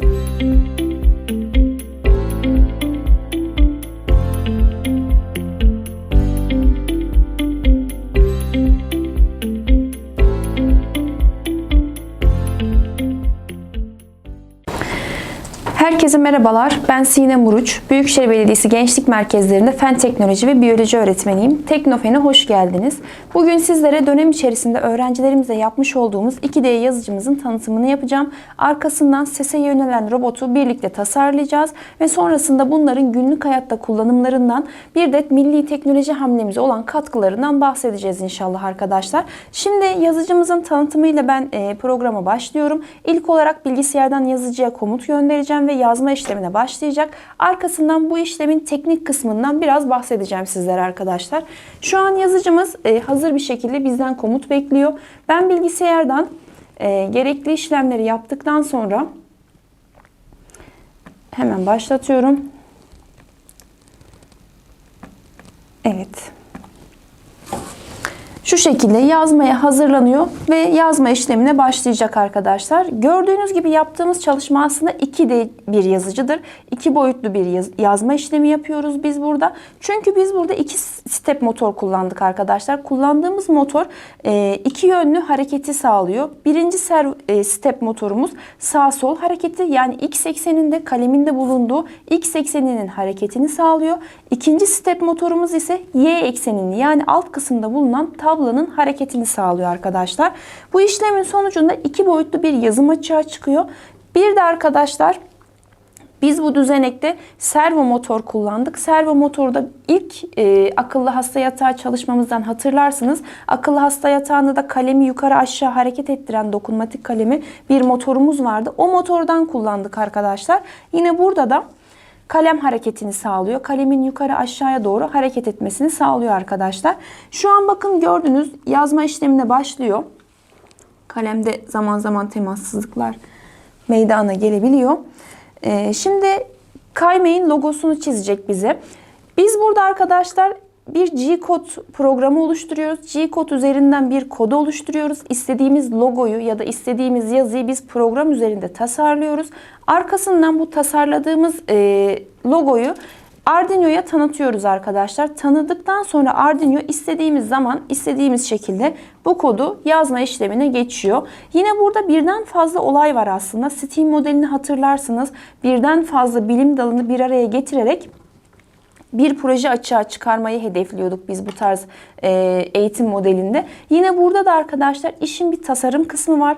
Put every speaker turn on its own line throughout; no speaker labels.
Música Herkese merhabalar. Ben Sinem Uruç. Büyükşehir Belediyesi Gençlik Merkezlerinde Fen Teknoloji ve Biyoloji öğretmeniyim. Teknofen'e hoş geldiniz. Bugün sizlere dönem içerisinde öğrencilerimize yapmış olduğumuz 2D yazıcımızın tanıtımını yapacağım. Arkasından sese yönelen robotu birlikte tasarlayacağız ve sonrasında bunların günlük hayatta kullanımlarından bir de milli teknoloji hamlemize olan katkılarından bahsedeceğiz inşallah arkadaşlar. Şimdi yazıcımızın tanıtımıyla ben e, programa başlıyorum. İlk olarak bilgisayardan yazıcıya komut göndereceğim ve yazma işlemine başlayacak. Arkasından bu işlemin teknik kısmından biraz bahsedeceğim sizlere arkadaşlar. Şu an yazıcımız e, hazır bir şekilde bizden komut bekliyor. Ben bilgisayardan e, gerekli işlemleri yaptıktan sonra hemen başlatıyorum. Evet. Şu şekilde yazmaya hazırlanıyor ve yazma işlemine başlayacak arkadaşlar. Gördüğünüz gibi yaptığımız çalışma aslında 2D bir yazıcıdır. İki boyutlu bir yaz yazma işlemi yapıyoruz biz burada. Çünkü biz burada iki step motor kullandık arkadaşlar. Kullandığımız motor e, iki yönlü hareketi sağlıyor. Birinci serv, e, step motorumuz sağ sol hareketi yani x ekseninde kaleminde bulunduğu x ekseninin hareketini sağlıyor. İkinci step motorumuz ise y eksenini yani alt kısımda bulunan tablanın hareketini sağlıyor arkadaşlar. Bu işlemin sonucunda iki boyutlu bir yazım açığa çıkıyor. Bir de arkadaşlar biz bu düzenekte servo motor kullandık. Servo motorda ilk e, akıllı hasta yatağı çalışmamızdan hatırlarsınız. Akıllı hasta yatağında da kalemi yukarı aşağı hareket ettiren dokunmatik kalemi bir motorumuz vardı. O motordan kullandık arkadaşlar. Yine burada da kalem hareketini sağlıyor. Kalemin yukarı aşağıya doğru hareket etmesini sağlıyor arkadaşlar. Şu an bakın gördünüz yazma işlemine başlıyor. Kalemde zaman zaman temassızlıklar meydana gelebiliyor. Ee, şimdi Kaymay'ın logosunu çizecek bize. Biz burada arkadaşlar bir G-Code programı oluşturuyoruz. G-Code üzerinden bir kodu oluşturuyoruz. İstediğimiz logoyu ya da istediğimiz yazıyı biz program üzerinde tasarlıyoruz. Arkasından bu tasarladığımız e, logoyu Arduino'ya tanıtıyoruz arkadaşlar. Tanıdıktan sonra Arduino istediğimiz zaman istediğimiz şekilde bu kodu yazma işlemine geçiyor. Yine burada birden fazla olay var aslında. Steam modelini hatırlarsınız. Birden fazla bilim dalını bir araya getirerek bir proje açığa çıkarmayı hedefliyorduk biz bu tarz e, eğitim modelinde. Yine burada da arkadaşlar işin bir tasarım kısmı var.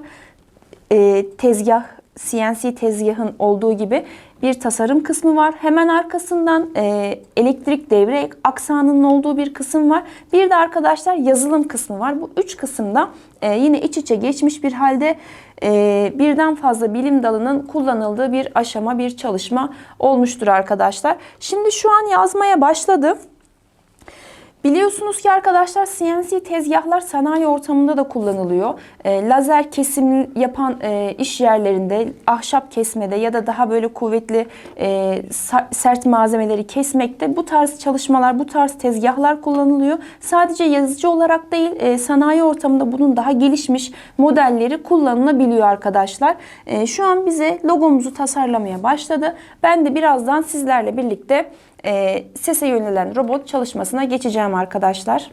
E, tezgah, CNC tezgahın olduğu gibi bir tasarım kısmı var. Hemen arkasından e, elektrik devre aksanının olduğu bir kısım var. Bir de arkadaşlar yazılım kısmı var. Bu üç kısımda e, yine iç içe geçmiş bir halde e, birden fazla bilim dalının kullanıldığı bir aşama, bir çalışma olmuştur arkadaşlar. Şimdi şu an yazmaya başladı. Biliyorsunuz ki arkadaşlar CNC tezgahlar sanayi ortamında da kullanılıyor. E, lazer kesim yapan e, iş yerlerinde, ahşap kesmede ya da daha böyle kuvvetli e, sert malzemeleri kesmekte bu tarz çalışmalar, bu tarz tezgahlar kullanılıyor. Sadece yazıcı olarak değil, e, sanayi ortamında bunun daha gelişmiş modelleri kullanılabiliyor arkadaşlar. E, şu an bize logomuzu tasarlamaya başladı. Ben de birazdan sizlerle birlikte e, sese yönelen robot çalışmasına geçeceğim arkadaşlar.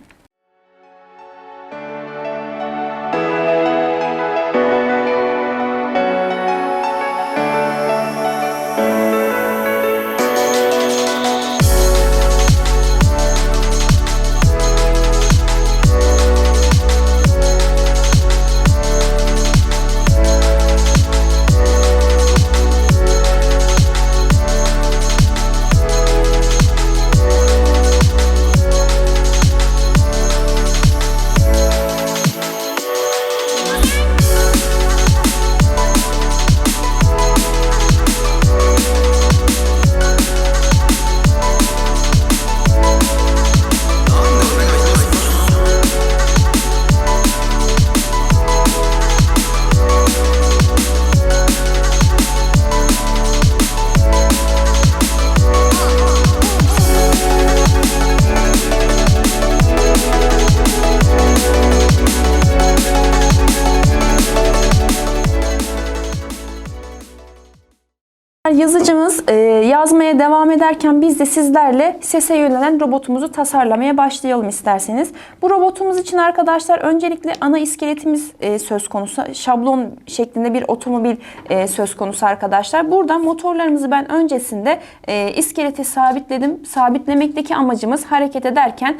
Devam ederken biz de sizlerle sese yönelen robotumuzu tasarlamaya başlayalım isterseniz. Bu robotumuz için arkadaşlar öncelikle ana iskeletimiz e, söz konusu. Şablon şeklinde bir otomobil e, söz konusu arkadaşlar. Burada motorlarımızı ben öncesinde e, iskelete sabitledim. Sabitlemekteki amacımız hareket ederken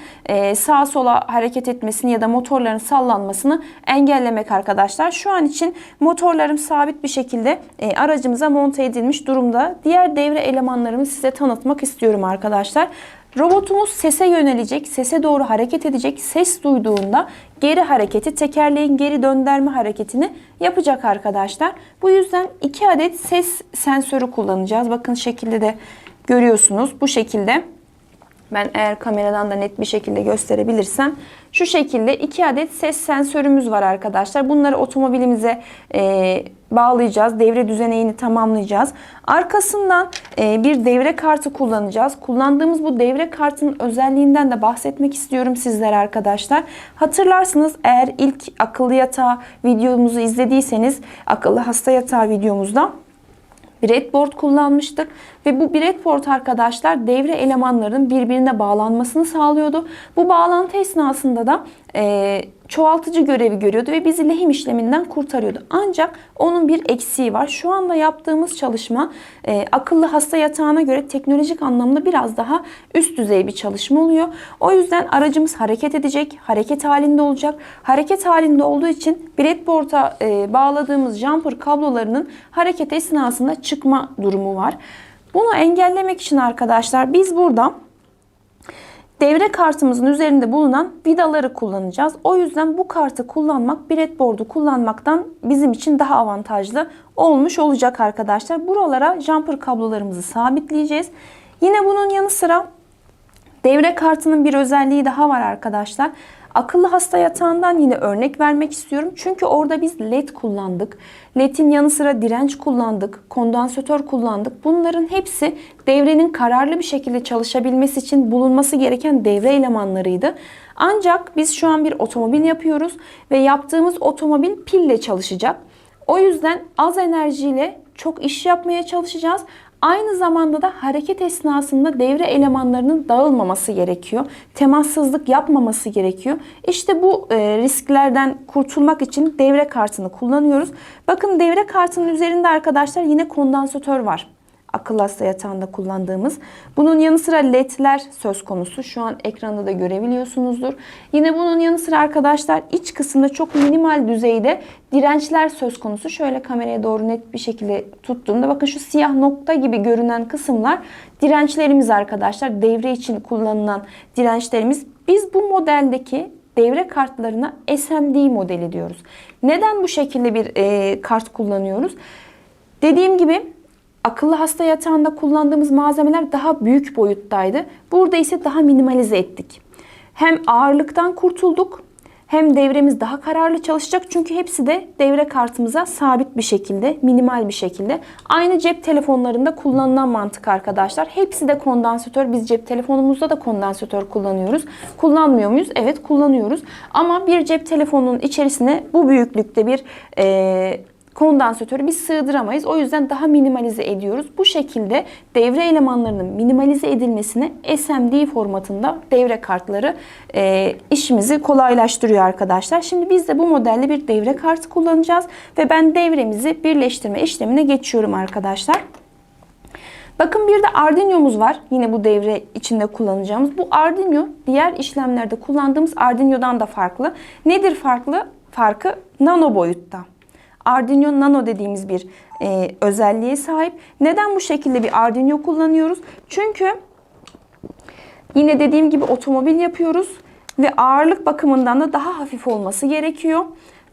sağa sola hareket etmesini ya da motorların sallanmasını engellemek arkadaşlar. Şu an için motorlarım sabit bir şekilde aracımıza monte edilmiş durumda. Diğer devre elemanlarımı size tanıtmak istiyorum arkadaşlar. Robotumuz sese yönelecek, sese doğru hareket edecek. Ses duyduğunda geri hareketi, tekerleğin geri döndürme hareketini yapacak arkadaşlar. Bu yüzden iki adet ses sensörü kullanacağız. Bakın şekilde de görüyorsunuz. Bu şekilde. Ben eğer kameradan da net bir şekilde gösterebilirsem şu şekilde iki adet ses sensörümüz var arkadaşlar. Bunları otomobilimize e, bağlayacağız. Devre düzeneğini tamamlayacağız. Arkasından e, bir devre kartı kullanacağız. Kullandığımız bu devre kartının özelliğinden de bahsetmek istiyorum sizlere arkadaşlar. Hatırlarsınız eğer ilk akıllı yatağı videomuzu izlediyseniz akıllı hasta yatağı videomuzda breadboard kullanmıştık ve bu breadboard arkadaşlar devre elemanlarının birbirine bağlanmasını sağlıyordu. Bu bağlantı esnasında da e, çoğaltıcı görevi görüyordu ve bizi lehim işleminden kurtarıyordu. Ancak onun bir eksiği var. Şu anda yaptığımız çalışma e, akıllı hasta yatağına göre teknolojik anlamda biraz daha üst düzey bir çalışma oluyor. O yüzden aracımız hareket edecek, hareket halinde olacak. Hareket halinde olduğu için breadboard'a e, bağladığımız jumper kablolarının hareket esnasında çıkma durumu var. Bunu engellemek için arkadaşlar biz burada devre kartımızın üzerinde bulunan vidaları kullanacağız. O yüzden bu kartı kullanmak breadboard'u kullanmaktan bizim için daha avantajlı olmuş olacak arkadaşlar. Buralara jumper kablolarımızı sabitleyeceğiz. Yine bunun yanı sıra devre kartının bir özelliği daha var arkadaşlar. Akıllı hasta yatağından yine örnek vermek istiyorum. Çünkü orada biz led kullandık. Led'in yanı sıra direnç kullandık. Kondansatör kullandık. Bunların hepsi devrenin kararlı bir şekilde çalışabilmesi için bulunması gereken devre elemanlarıydı. Ancak biz şu an bir otomobil yapıyoruz ve yaptığımız otomobil pille çalışacak. O yüzden az enerjiyle çok iş yapmaya çalışacağız. Aynı zamanda da hareket esnasında devre elemanlarının dağılmaması gerekiyor. Temassızlık yapmaması gerekiyor. İşte bu e, risklerden kurtulmak için devre kartını kullanıyoruz. Bakın devre kartının üzerinde arkadaşlar yine kondansatör var akıllı hasta yatağında kullandığımız. Bunun yanı sıra ledler söz konusu. Şu an ekranda da görebiliyorsunuzdur. Yine bunun yanı sıra arkadaşlar iç kısımda çok minimal düzeyde dirençler söz konusu. Şöyle kameraya doğru net bir şekilde tuttuğumda bakın şu siyah nokta gibi görünen kısımlar dirençlerimiz arkadaşlar. Devre için kullanılan dirençlerimiz. Biz bu modeldeki devre kartlarına SMD modeli diyoruz. Neden bu şekilde bir e, kart kullanıyoruz? Dediğim gibi akıllı hasta yatağında kullandığımız malzemeler daha büyük boyuttaydı. Burada ise daha minimalize ettik. Hem ağırlıktan kurtulduk hem devremiz daha kararlı çalışacak çünkü hepsi de devre kartımıza sabit bir şekilde, minimal bir şekilde. Aynı cep telefonlarında kullanılan mantık arkadaşlar. Hepsi de kondansatör. Biz cep telefonumuzda da kondansatör kullanıyoruz. Kullanmıyor muyuz? Evet kullanıyoruz. Ama bir cep telefonunun içerisine bu büyüklükte bir e, kondansatörü biz sığdıramayız. O yüzden daha minimalize ediyoruz. Bu şekilde devre elemanlarının minimalize edilmesine SMD formatında devre kartları e, işimizi kolaylaştırıyor arkadaşlar. Şimdi biz de bu modelde bir devre kartı kullanacağız ve ben devremizi birleştirme işlemine geçiyorum arkadaşlar. Bakın bir de Arduino'muz var. Yine bu devre içinde kullanacağımız. Bu Arduino diğer işlemlerde kullandığımız Arduino'dan da farklı. Nedir farklı? Farkı nano boyutta. Arduino Nano dediğimiz bir e, özelliğe sahip. Neden bu şekilde bir Arduino kullanıyoruz? Çünkü yine dediğim gibi otomobil yapıyoruz ve ağırlık bakımından da daha hafif olması gerekiyor.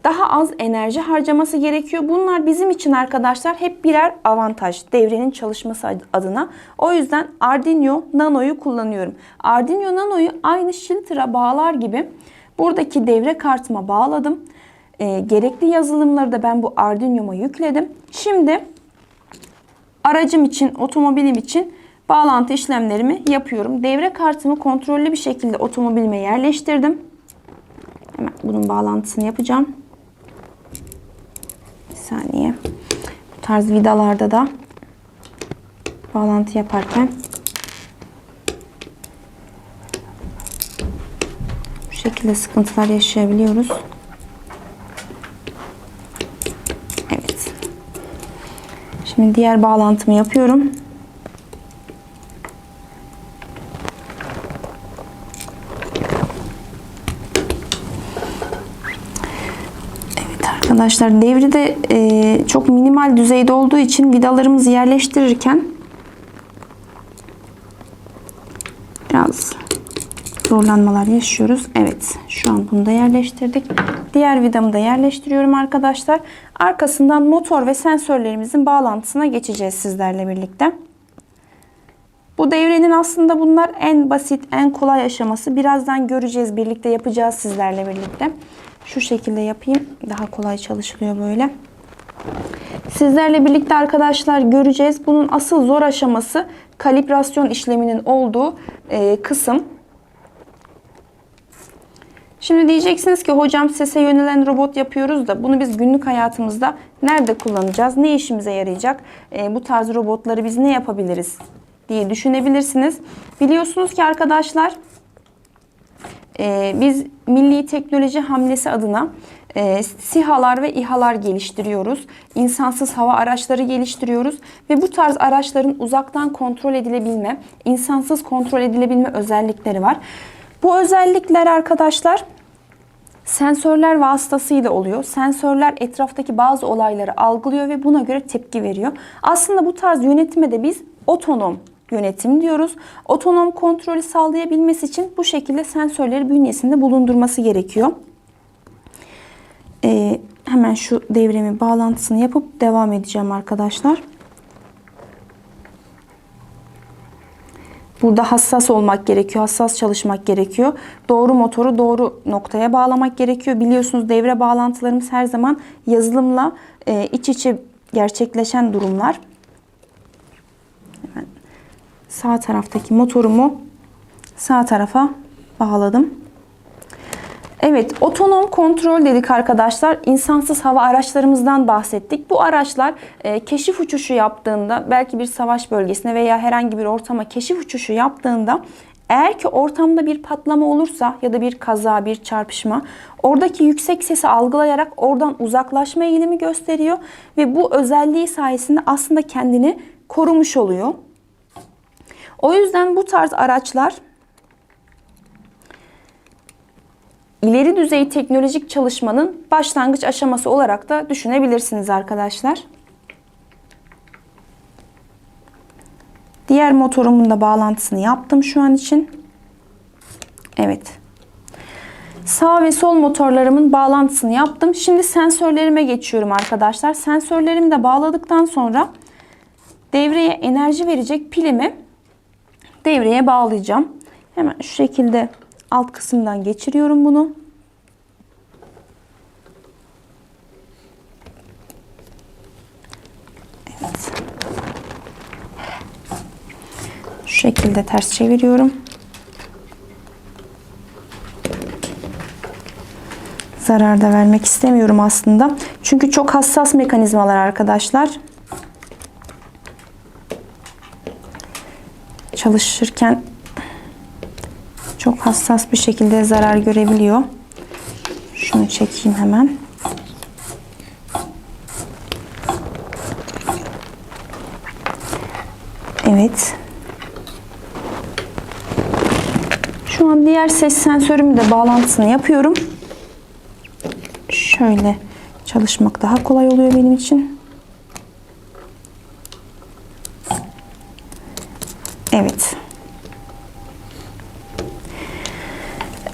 Daha az enerji harcaması gerekiyor. Bunlar bizim için arkadaşlar hep birer avantaj devrenin çalışması adına. O yüzden Arduino Nano'yu kullanıyorum. Arduino Nano'yu aynı Schilter'a bağlar gibi buradaki devre kartıma bağladım. E, gerekli yazılımları da ben bu Arduino'ma yükledim. Şimdi aracım için, otomobilim için bağlantı işlemlerimi yapıyorum. Devre kartımı kontrollü bir şekilde otomobilime yerleştirdim. Hemen bunun bağlantısını yapacağım. Bir saniye. Bu tarz vidalarda da bağlantı yaparken bu şekilde sıkıntılar yaşayabiliyoruz. Şimdi diğer bağlantımı yapıyorum. Evet arkadaşlar devrede e, çok minimal düzeyde olduğu için vidalarımızı yerleştirirken biraz zorlanmalar yaşıyoruz. Evet şu an bunu da yerleştirdik. Diğer vidamı da yerleştiriyorum arkadaşlar. Arkasından motor ve sensörlerimizin bağlantısına geçeceğiz sizlerle birlikte. Bu devrenin aslında bunlar en basit, en kolay aşaması. Birazdan göreceğiz, birlikte yapacağız sizlerle birlikte. Şu şekilde yapayım. Daha kolay çalışılıyor böyle. Sizlerle birlikte arkadaşlar göreceğiz. Bunun asıl zor aşaması kalibrasyon işleminin olduğu e, kısım. Şimdi diyeceksiniz ki hocam sese yönelen robot yapıyoruz da bunu biz günlük hayatımızda nerede kullanacağız? Ne işimize yarayacak? E, bu tarz robotları biz ne yapabiliriz diye düşünebilirsiniz. Biliyorsunuz ki arkadaşlar e, biz milli teknoloji hamlesi adına e, SİHA'lar ve İHA'lar geliştiriyoruz. İnsansız hava araçları geliştiriyoruz ve bu tarz araçların uzaktan kontrol edilebilme, insansız kontrol edilebilme özellikleri var. Bu özellikler arkadaşlar sensörler vasıtasıyla oluyor. Sensörler etraftaki bazı olayları algılıyor ve buna göre tepki veriyor. Aslında bu tarz yönetime de biz otonom yönetim diyoruz. Otonom kontrolü sağlayabilmesi için bu şekilde sensörleri bünyesinde bulundurması gerekiyor. Ee, hemen şu devremin bağlantısını yapıp devam edeceğim arkadaşlar. Burada hassas olmak gerekiyor, hassas çalışmak gerekiyor. Doğru motoru doğru noktaya bağlamak gerekiyor. Biliyorsunuz devre bağlantılarımız her zaman yazılımla e, iç içe gerçekleşen durumlar. Hemen sağ taraftaki motorumu sağ tarafa bağladım. Evet, otonom kontrol dedik arkadaşlar. İnsansız hava araçlarımızdan bahsettik. Bu araçlar e, keşif uçuşu yaptığında, belki bir savaş bölgesine veya herhangi bir ortama keşif uçuşu yaptığında eğer ki ortamda bir patlama olursa ya da bir kaza, bir çarpışma oradaki yüksek sesi algılayarak oradan uzaklaşma eğilimi gösteriyor ve bu özelliği sayesinde aslında kendini korumuş oluyor. O yüzden bu tarz araçlar ileri düzey teknolojik çalışmanın başlangıç aşaması olarak da düşünebilirsiniz arkadaşlar. Diğer motorumun da bağlantısını yaptım şu an için. Evet. Sağ ve sol motorlarımın bağlantısını yaptım. Şimdi sensörlerime geçiyorum arkadaşlar. Sensörlerimi de bağladıktan sonra devreye enerji verecek pilimi devreye bağlayacağım. Hemen şu şekilde alt kısımdan geçiriyorum bunu. Evet. Şu şekilde ters çeviriyorum. Zarar da vermek istemiyorum aslında. Çünkü çok hassas mekanizmalar arkadaşlar. Çalışırken çok hassas bir şekilde zarar görebiliyor. Şunu çekeyim hemen. Evet. Şu an diğer ses sensörümü de bağlantısını yapıyorum. Şöyle çalışmak daha kolay oluyor benim için. Evet.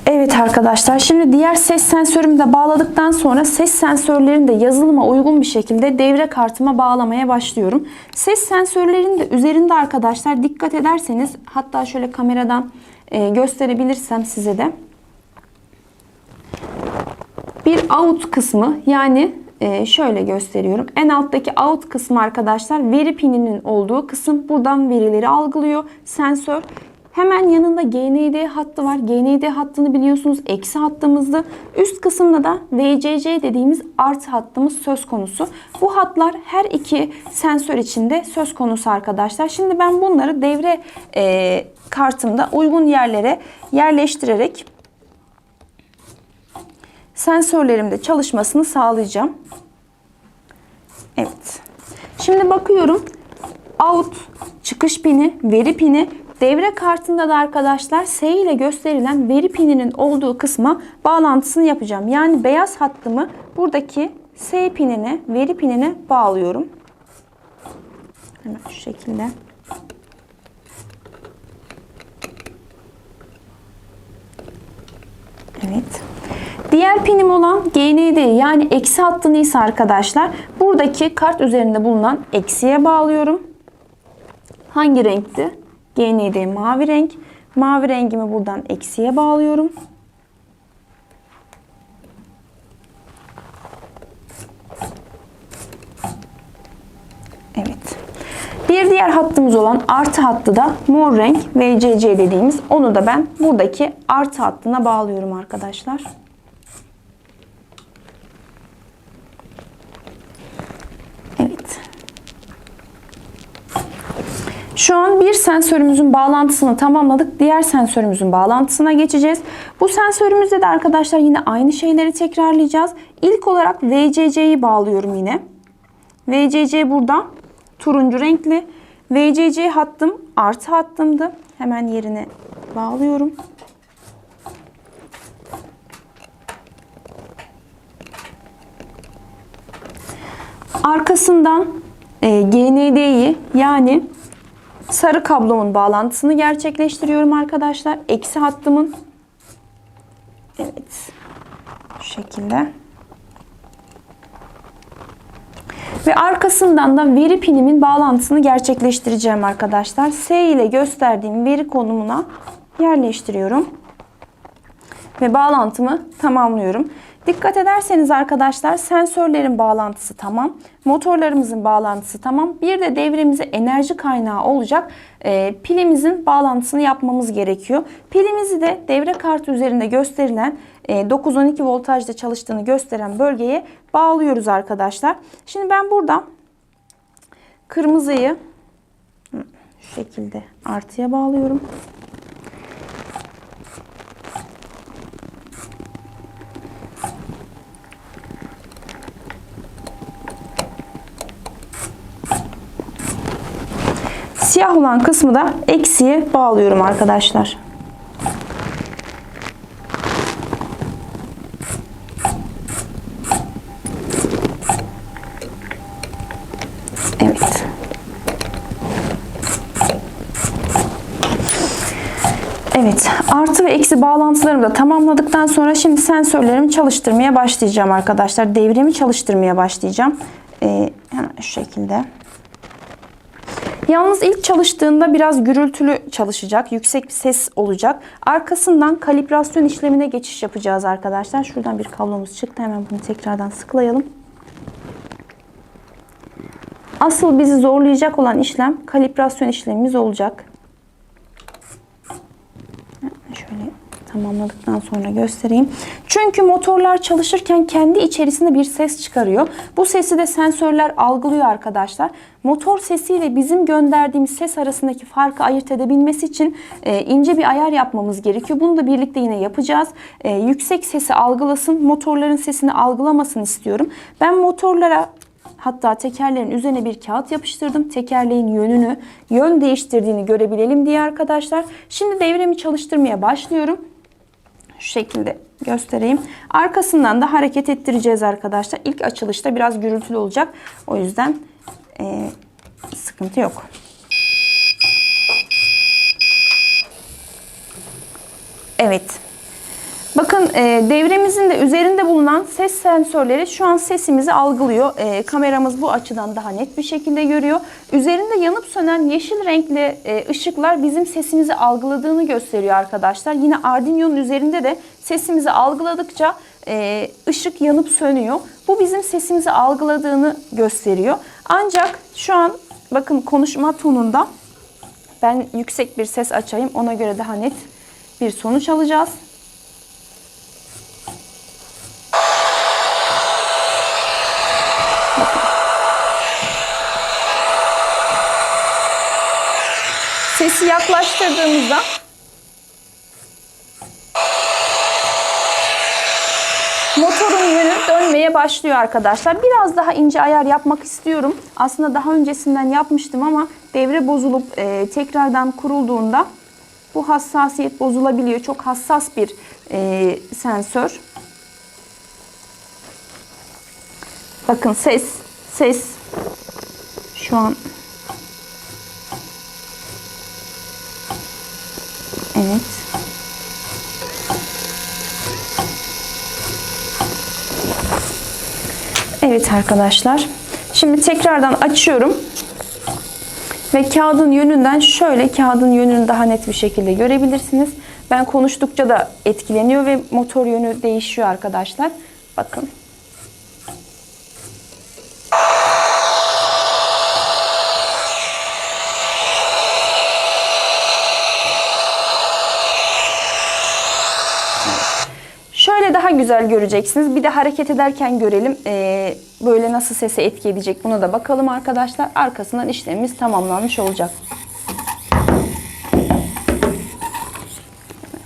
Evet arkadaşlar şimdi diğer ses sensörümü de bağladıktan sonra ses sensörlerini de yazılıma uygun bir şekilde devre kartıma bağlamaya başlıyorum. Ses sensörlerinin de üzerinde arkadaşlar dikkat ederseniz hatta şöyle kameradan e, gösterebilirsem size de bir out kısmı yani e, şöyle gösteriyorum. En alttaki out kısmı arkadaşlar veri pininin olduğu kısım. Buradan verileri algılıyor sensör. Hemen yanında GND hattı var. GND hattını biliyorsunuz eksi hattımızdı. Üst kısımda da VCC dediğimiz artı hattımız söz konusu. Bu hatlar her iki sensör içinde söz konusu arkadaşlar. Şimdi ben bunları devre e, kartımda uygun yerlere yerleştirerek sensörlerimde çalışmasını sağlayacağım. Evet. Şimdi bakıyorum. Out çıkış pini, veri pini. Devre kartında da arkadaşlar S ile gösterilen veri pininin olduğu kısma bağlantısını yapacağım. Yani beyaz hattımı buradaki S pinine, veri pinine bağlıyorum. Hemen şu şekilde. Evet. Diğer pinim olan GND yani eksi hattını ise arkadaşlar buradaki kart üzerinde bulunan eksiye bağlıyorum. Hangi renkti? GND mavi renk. Mavi rengimi buradan eksiye bağlıyorum. Evet. Bir diğer hattımız olan artı hattı da mor renk VCC dediğimiz onu da ben buradaki artı hattına bağlıyorum arkadaşlar. Evet. Şu an bir sensörümüzün bağlantısını tamamladık. Diğer sensörümüzün bağlantısına geçeceğiz. Bu sensörümüzde de arkadaşlar yine aynı şeyleri tekrarlayacağız. İlk olarak VCC'yi bağlıyorum yine. VCC burada turuncu renkli. VCC hattım artı hattımdı. Hemen yerine bağlıyorum. Arkasından e, GND'yi yani sarı kablomun bağlantısını gerçekleştiriyorum arkadaşlar. Eksi hattımın evet şu şekilde. Ve arkasından da veri pinimin bağlantısını gerçekleştireceğim arkadaşlar. S ile gösterdiğim veri konumuna yerleştiriyorum. Ve bağlantımı tamamlıyorum. Dikkat ederseniz arkadaşlar sensörlerin bağlantısı tamam. Motorlarımızın bağlantısı tamam. Bir de devremize enerji kaynağı olacak e, pilimizin bağlantısını yapmamız gerekiyor. Pilimizi de devre kartı üzerinde gösterilen e, 9-12 voltajda çalıştığını gösteren bölgeye bağlıyoruz arkadaşlar. Şimdi ben burada kırmızıyı şu şekilde artıya bağlıyorum. Siyah olan kısmı da eksiye bağlıyorum arkadaşlar. Evet. Evet, artı ve eksi bağlantılarımı da tamamladıktan sonra şimdi sensörlerimi çalıştırmaya başlayacağım arkadaşlar. Devremi çalıştırmaya başlayacağım. Ee, hemen şu şekilde. Yalnız ilk çalıştığında biraz gürültülü çalışacak. Yüksek bir ses olacak. Arkasından kalibrasyon işlemine geçiş yapacağız arkadaşlar. Şuradan bir kablomuz çıktı. Hemen bunu tekrardan sıklayalım. Asıl bizi zorlayacak olan işlem kalibrasyon işlemimiz olacak. Şöyle tamamladıktan sonra göstereyim. Çünkü motorlar çalışırken kendi içerisinde bir ses çıkarıyor. Bu sesi de sensörler algılıyor arkadaşlar. Motor sesiyle bizim gönderdiğimiz ses arasındaki farkı ayırt edebilmesi için e, ince bir ayar yapmamız gerekiyor. Bunu da birlikte yine yapacağız. E, yüksek sesi algılasın, motorların sesini algılamasın istiyorum. Ben motorlara Hatta tekerlerin üzerine bir kağıt yapıştırdım. Tekerleğin yönünü, yön değiştirdiğini görebilelim diye arkadaşlar. Şimdi devremi çalıştırmaya başlıyorum. Şu şekilde göstereyim. Arkasından da hareket ettireceğiz arkadaşlar. İlk açılışta biraz gürültülü olacak. O yüzden e, sıkıntı yok. Evet. Bakın e, devremizin de üzerinde bulunan ses sensörleri şu an sesimizi algılıyor. E, kameramız bu açıdan daha net bir şekilde görüyor. Üzerinde yanıp sönen yeşil renkli e, ışıklar bizim sesimizi algıladığını gösteriyor arkadaşlar. Yine Arduino'nun üzerinde de sesimizi algıladıkça e, ışık yanıp sönüyor. Bu bizim sesimizi algıladığını gösteriyor. Ancak şu an bakın konuşma tonunda Ben yüksek bir ses açayım. Ona göre daha net bir sonuç alacağız. Sesi yaklaştırdığımızda motorun yönü dönmeye başlıyor arkadaşlar. Biraz daha ince ayar yapmak istiyorum. Aslında daha öncesinden yapmıştım ama devre bozulup e, tekrardan kurulduğunda bu hassasiyet bozulabiliyor. Çok hassas bir e, sensör. Bakın ses, ses şu an Evet. Evet arkadaşlar. Şimdi tekrardan açıyorum. Ve kağıdın yönünden şöyle kağıdın yönünü daha net bir şekilde görebilirsiniz. Ben konuştukça da etkileniyor ve motor yönü değişiyor arkadaşlar. Bakın. Şöyle daha güzel göreceksiniz. Bir de hareket ederken görelim. Ee, böyle nasıl sese etki edecek buna da bakalım arkadaşlar. Arkasından işlemimiz tamamlanmış olacak.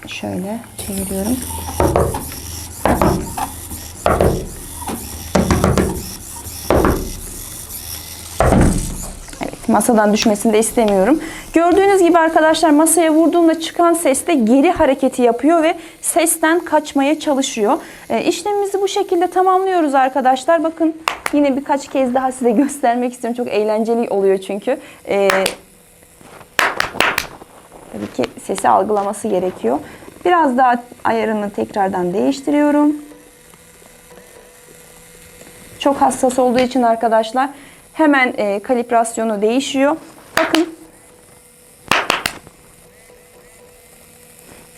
Şöyle çeviriyorum. Evet, masadan düşmesini de istemiyorum. Gördüğünüz gibi arkadaşlar masaya vurduğumda çıkan ses de geri hareketi yapıyor ve sesten kaçmaya çalışıyor. E, işlemimizi bu şekilde tamamlıyoruz arkadaşlar. Bakın yine birkaç kez daha size göstermek istiyorum. Çok eğlenceli oluyor çünkü. E, tabii ki sesi algılaması gerekiyor. Biraz daha ayarını tekrardan değiştiriyorum. Çok hassas olduğu için arkadaşlar hemen e, kalibrasyonu değişiyor. Bakın.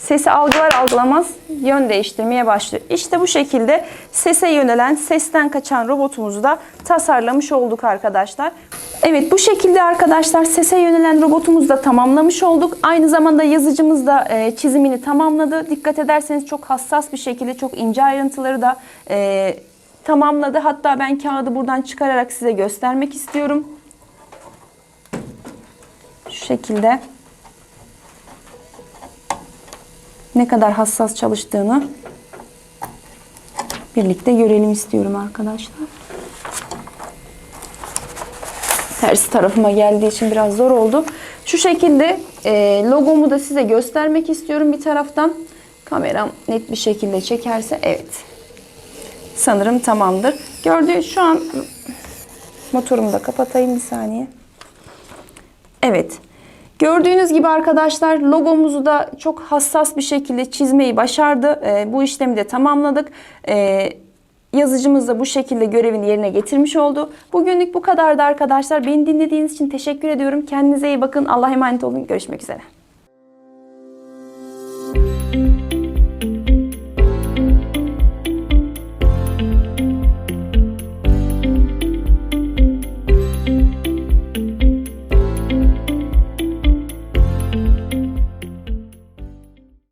Sesi algılar algılamaz yön değiştirmeye başlıyor. İşte bu şekilde sese yönelen, sesten kaçan robotumuzu da tasarlamış olduk arkadaşlar. Evet bu şekilde arkadaşlar sese yönelen robotumuzu da tamamlamış olduk. Aynı zamanda yazıcımız da e, çizimini tamamladı. Dikkat ederseniz çok hassas bir şekilde çok ince ayrıntıları da e, tamamladı. Hatta ben kağıdı buradan çıkararak size göstermek istiyorum. Şu şekilde ne kadar hassas çalıştığını birlikte görelim istiyorum arkadaşlar. Ters tarafıma geldiği için biraz zor oldu. Şu şekilde e, logomu da size göstermek istiyorum bir taraftan. Kameram net bir şekilde çekerse evet. Sanırım tamamdır. Gördüğünüz şu an motorumu da kapatayım bir saniye. Evet. Gördüğünüz gibi arkadaşlar logomuzu da çok hassas bir şekilde çizmeyi başardı. E, bu işlemi de tamamladık. E, yazıcımız da bu şekilde görevini yerine getirmiş oldu. Bugünlük bu kadardı arkadaşlar. Beni dinlediğiniz için teşekkür ediyorum. Kendinize iyi bakın. Allah'a emanet olun. Görüşmek üzere.